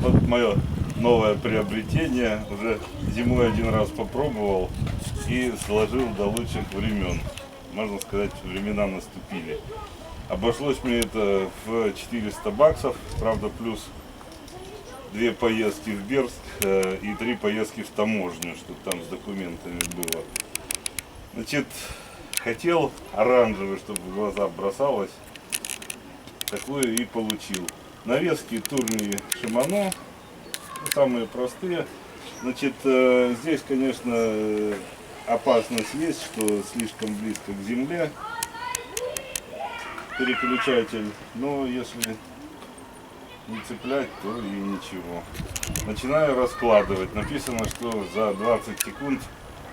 Вот мое новое приобретение. Уже зимой один раз попробовал и сложил до лучших времен. Можно сказать, времена наступили. Обошлось мне это в 400 баксов, правда, плюс две поездки в Берск э, и три поездки в таможню, чтобы там с документами было. Значит, хотел оранжевый, чтобы в глаза бросалось. Такую и получил. Навески турни Шимано, ну, самые простые. Значит, э, здесь, конечно, опасность есть, что слишком близко к земле переключатель, но если не цеплять, то и ничего. Начинаю раскладывать. Написано, что за 20 секунд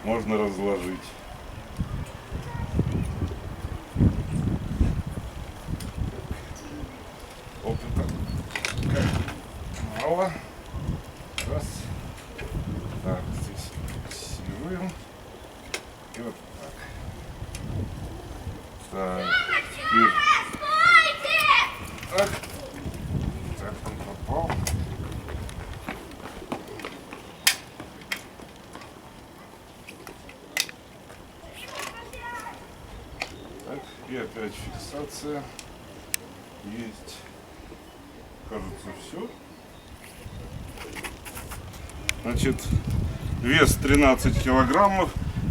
можно разложить. Опыта как мало. Раз. Так, здесь фиксируем. И вот так. Так, теперь так. Так, он попал. Так, и опять фиксация. Есть. Кажется, все. Значит, вес 13 килограммов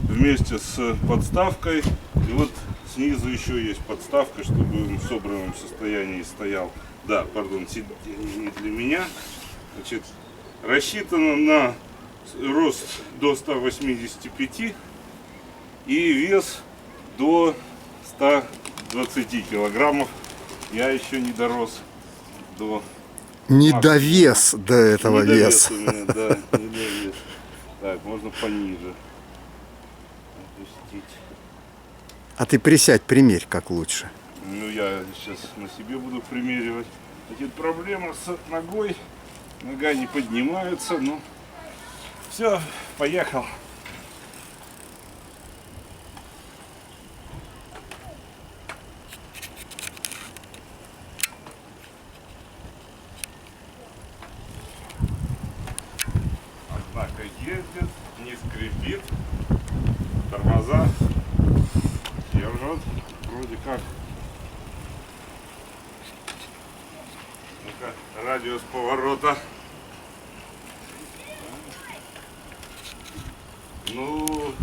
вместе с подставкой. И вот снизу еще есть подставка, чтобы он в собранном состоянии стоял. Да, пардон, не для меня. Значит, рассчитано на рост до 185 и вес до 120 килограммов. Я еще не дорос до Недовес до этого Недовес веса. у меня, да, недовес. Так, можно пониже. Опустить. А ты присядь, примерь, как лучше. Ну, я сейчас на себе буду примеривать. Значит, проблема с ногой. Нога не поднимается, ну. Все, поехал. Однако ездит, не скрипит. Тормоза держат. Вроде как. Ну-ка, радиус поворота. Ну,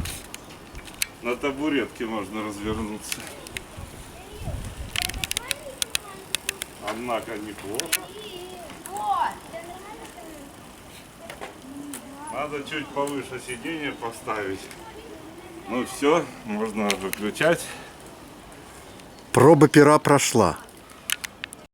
на табуретке можно развернуться. Однако неплохо. Надо чуть повыше сиденье поставить. Ну все, можно выключать. Проба пера прошла.